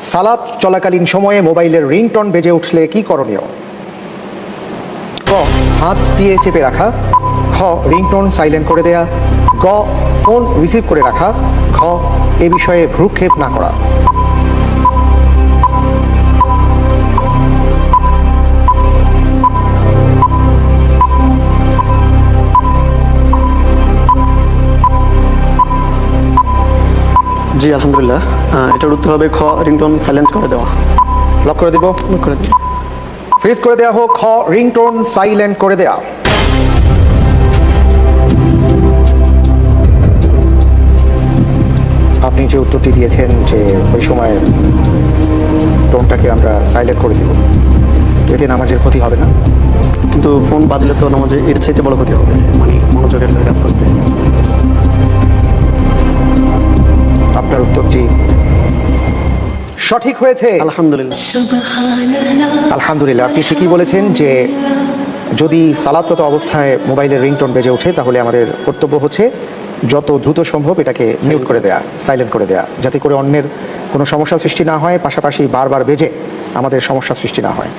সালাত চলাকালীন সময়ে মোবাইলের রিংটন বেজে উঠলে কি করণীয়? ক, হাত দিয়ে চেপে রাখা। খ, রিংটোন সাইলেন্ট করে দেয়া। গ, ফোন রিসিভ করে রাখা। খ, এ বিষয়ে ভ্রুক্ষেপ না করা। জি আলহামদুলিল্লাহ। এটার উত্তর হবে খ রিংটোন সাইলেন্ট করে দেওয়া। লক করে দিব? লক করে দিই। ফ্রিজ করে দেয়া হোক খ রিংটোন সাইলেন্ট করে দেয়া। আপনি যে উত্তরটি দিয়েছেন যে ওই সময় টোনটাকে আমরা সাইলেন্ট করে দিব এতে নামাজের ক্ষতি হবে না? কিন্তু ফোন বাজলে তো নামাজে এর চাইতে বড় ক্ষতি হবে মানে মনোযোগের ব্যাঘাত করবে সঠিক হয়েছে? আলহামদুলিল্লাহ। আলহামদুলিল্লাহ আপনি ঠিকই বলেছেন যে যদি সালাদগত অবস্থায় মোবাইলের রিংটোন বেজে ওঠে তাহলে আমাদের কর্তব্য হচ্ছে যত দ্রুত সম্ভব এটাকে মিউট করে দেয়া সাইলেন্ট করে দেয়া যাতে করে অন্যের কোনো সমস্যা সৃষ্টি না হয় পাশাপাশি বারবার বেজে আমাদের সমস্যা সৃষ্টি না হয়।